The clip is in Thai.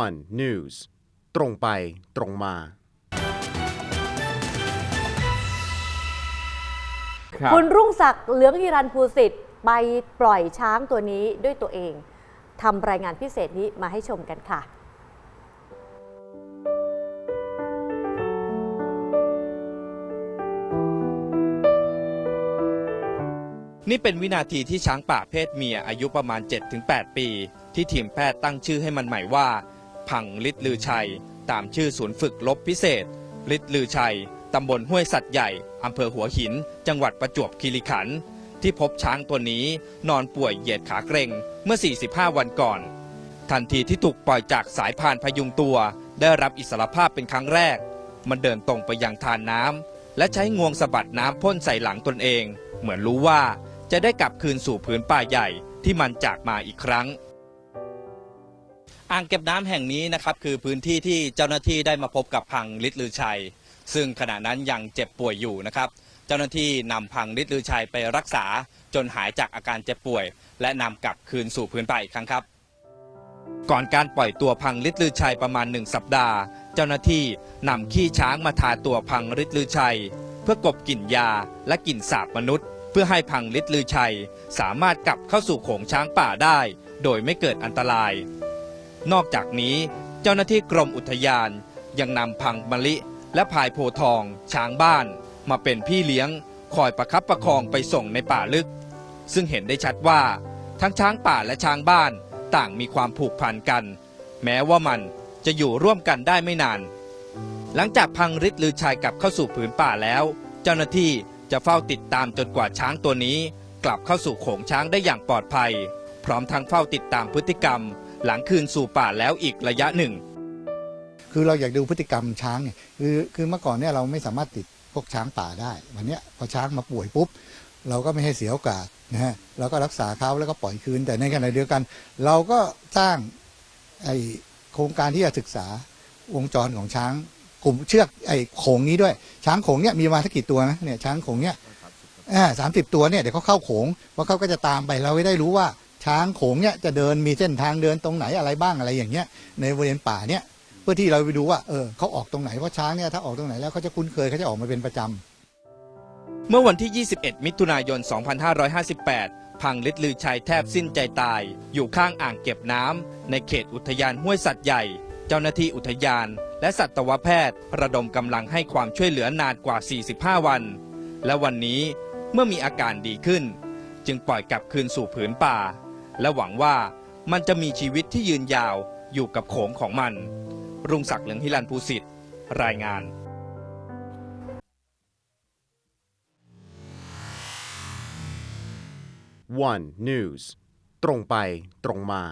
one news ตรงไปตรงมา ครับคุณรุ่งศักดิ์เหลืองฮิรันภูสิทธิ์ไปปล่อยช้างตัวนี้ด้วยตัวเองทำรายงานพิเศษนี้มาให้ชมกันค่ะ นี่เป็นวินาทีที่ช้างป่าเพศเมียอายุประมาณ 7-8 ปี ที่ทีมแพทย์ตั้งชื่อให้มันใหม่ว่า พังลิดลือชัย ตามชื่อศูนย์ฝึกลบพิเศษลิดลือชัยตำบลห้วยสัตว์ใหญ่อำเภอหัวหิน จังหวัดประจวบคีรีขันธ์ที่พบช้างตัวนี้นอนป่วยเหยียดขาเกร็งเมื่อ 45 วันก่อน ทันทีที่ถูกปล่อยจากสายพานพยุงตัว ได้รับอิสรภาพเป็นครั้งแรก มันเดินตรงไปยังทานน้ำและใช้งวงสะบัดน้ำพ่นใส่หลังตนเอง เหมือนรู้ว่า จะได้กลับคืนสู่ผืนป่าใหญ่ที่มันจากมาอีกครั้ง อ่างเก็บน้ำแห่งนี้นะครับคือพื้นที่ที่เจ้าหน้าที่ได้มาพบกับพังลิดลือชัย ซึ่งขณะนั้นยังเจ็บป่วยอยู่นะครับ เจ้าหน้าที่นำพังลิดลือชัยไปรักษาจนหายจากอาการเจ็บป่วย และนำกลับคืนสู่พื้นป่าอีกครั้งครับ ก่อนการปล่อยตัวพังฤทธิ์ลือชัยประมาณหนึ่งสัปดาห์ เจ้าหน้าที่นำขี้ช้างมาทาตัวพังฤทธิ์ลือชัย เพื่อกลบกลิ่นยาและกลิ่นสาบมนุษย์ เพื่อให้พังฤทธิ์ลือชัย สามารถกลับเข้าสู่โขงช้างป่าได้ โดยไม่เกิดอันตราย นอกจากนี้เจ้าหน้าที่กรมอุทยาน ยังนำพังมะลิและพายโพทอง ช้างบ้าน มาเป็นพี่เลี้ยง คอยประคับประคองไปส่งในป่าลึก ซึ่งเห็นได้ชัดว่า ทั้งช้างป่าและช้างบ้านต่างมีความผูกพันกัน แม้ว่ามันจะอยู่ร่วมกันได้ไม่นาน หลังจากพังฤทธิ์ลือชัยกลับเข้าสู่ผืนป่าแล้ว เจ้าหน้าที่ จะเฝ้าติดตามจนกว่าช้างตัวนี้ กลับเข้าสู่โขงช้างได้อย่างปลอดภัย พร้อมทั้งเฝ้าติดตามพฤติกรรม หลังคืนสู่ป่าแล้วอีกระยะหนึ่ง คือเราอยากดูพฤติกรรมช้างเนี่ยคือคือเมื่อก่อนเนี่ยเราไม่สามารถติดพวกช้างป่าได้ วันนี้พอช้างมาป่วยปุ๊บ เราก็ไม่ให้เสียโอกาสนะฮะเราก็รักษาเขาแล้วก็ปล่อยคืน แต่ในขณะเดียวกัน เราก็สร้างไอโครงการที่จะศึกษาวงจรของช้าง กลุ่มเชือกไอโขงนี้ด้วย ช้างโขงเนี่ยมีมาสักกี่ตัวนะเนี่ยช้างโขงเนี่ยสามสิบตัวเนี่ยเดี๋ยวเขาเข้าโขงเพราะเขาก็จะตามไปเราไม่ได้รู้ว่าช้างโขงเนี่ยจะเดินมีเส้นทางเดินตรงไหนอะไรบ้างอะไรอย่างเงี้ยในบริเวณป่าเนี่ยเพื่อที่เราไปดูว่าเออเขาออกตรงไหนเพราะช้างเนี่ยถ้าออกตรงไหนแล้วเขาจะคุ้นเคยเขาจะออกมาเป็นประจำเมื่อวันที่ 21 มิถุนายน 2558 พังฤทธิ์ลือชัยแทบสิ้นใจตาย อยู่ข้างอ่างเก็บน้ำในเขตอุทยานห้วยสัตว์ใหญ่ เจ้าหน้าที่อุทยาน และสัตวแพทย์ระดมกำลังให้ความช่วยเหลือนานกว่า 45 วัน และวันนี้เมื่อมีอาการดีขึ้น จึงปล่อยกลับคืนสู่ผืนป่า และหวังว่ามันจะมีชีวิตที่ยืนยาวอยู่กับโขงของมัน รุ่งศักดิ์เหลืองฮิรันภูสิทธิ์รายงาน one news ตรงไปตรงมา